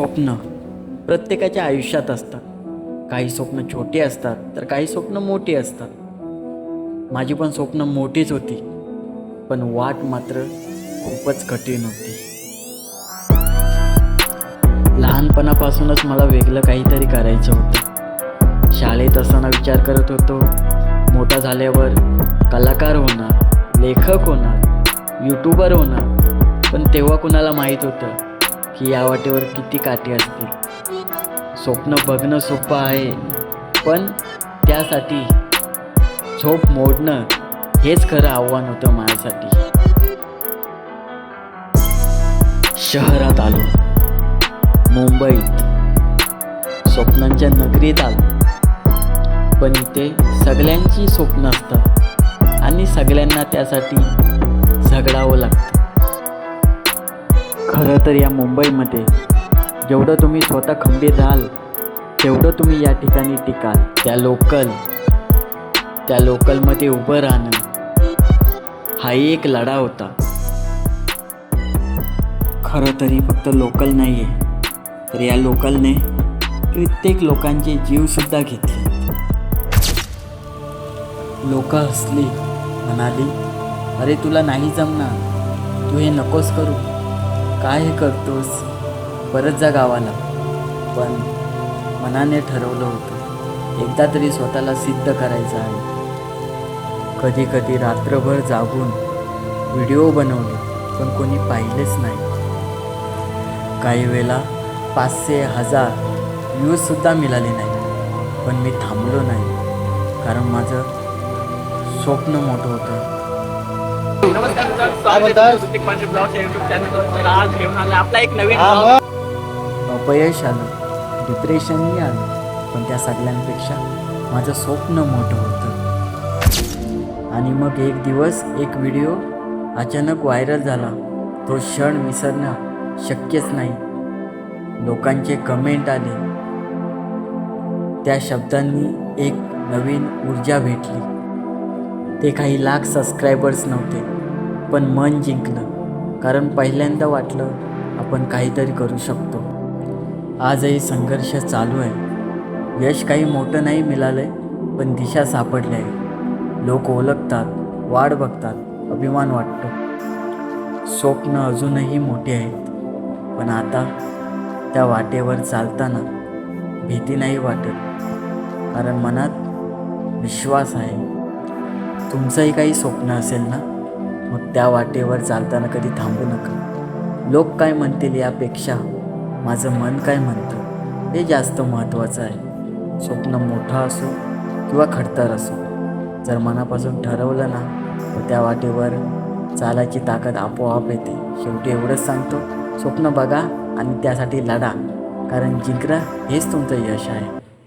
स्वप्न प्रत्येकाच्या आयुष्यात असतात. काही स्वप्न छोटी असतात तर काही स्वप्न मोठी असतात. माझी पण स्वप्न मोठीच होती पण वाट मात्र खूपच कठीण होती. लहानपणापासूनच मला वेगळं काहीतरी करायचं होतं. शाळेत असताना विचार करत होतो मोठा झाल्यावर कलाकार होणार लेखक होणार यूट्यूबर होणार पण तेव्हा कुणाला माहीत होतं? की या वाटेवर किती काठी असतील? स्वप्न बघणं सोपं आहे पण त्यासाठी झोप मोडणं हेच खरं आव्हान होतं माझ्यासाठी. शहरात आलो. मुंबईत. स्वप्नांच्या नगरीत आलो. पण इथे सगळ्यांची स्वप्न असतात आणि सगळ्यांना त्यासाठी झगडावं लागतं. खरं तर या मुंबईमध्ये जेवढं तुम्ही स्वतः खंबीर राहाल तेवढं तुम्ही या ठिकाणी टिकाल. त्या लोकल त्या लोकलमध्ये उभं राहणं हाही एक लढा होता. खरं तरी फक्त लोकल नाही आहे तर या लोकलने कित्येक लोकांचे जीवसुद्धा घेतले. लोक हसली म्हणाली अरे तुला नाही जमणार तू हे नकोस करू. काय हे करतोस? परत जा गावाला. पण मनाने ठरवलं होतं. एकदा तरी स्वतःला सिद्ध करायचं आहे. कधी कधी रात्रभर जागून व्हिडिओ बनवले पण कोणी पाहिलेच नाही. काही वेळेला पाचशे हजार व्ह्यूजसुद्धा मिळाले नाही. पण मी थांबलो नाही. कारण माझं स्वप्न मोठं होतं. अपयश आलं. डिप्रेशनही आलं. पण त्या सगळ्यांपेक्षा माझं स्वप्न मोठं होतं. आणि मग एक दिवस एक व्हिडिओ अचानक व्हायरल झाला. तो क्षण विसरणं शक्यच नाही. लोकांचे कमेंट आले. त्या शब्दांनी एक नवीन ऊर्जा भेटली. ते काही लाख सबस्क्रायबर्स नव्हते पण मन जिंकलं. कारण पहिल्यांदा वाटलं आपण काहीतरी करू शकतो. आजही संघर्ष चालू आहे. यश काही मोठं नाही मिळालं आहे पण दिशा सापडली आहे. लोक ओळखतात वाढ बघतात अभिमान वाटतो. स्वप्न अजूनही मोठी आहेत. पण आता त्या वाटेवर चालताना भीती नाही वाटत. कारण मनात विश्वास आहे. तुमचंही काही स्वप्न असेल ना मग त्या वाटेवर चालताना कधी थांबू नका. लोक काय म्हणतील यापेक्षा माझं मन काय म्हणतं हे जास्त महत्त्वाचं आहे. स्वप्न मोठं असो किंवा खडतर असो जर मनापासून ठरवलं ना तर त्या वाटेवर चालायची ताकद आपोआप येते. शेवटी एवढंच सांगतो स्वप्न बघा आणि त्यासाठी लढा कारण जिंकणं हेच तुमचं यश आहे.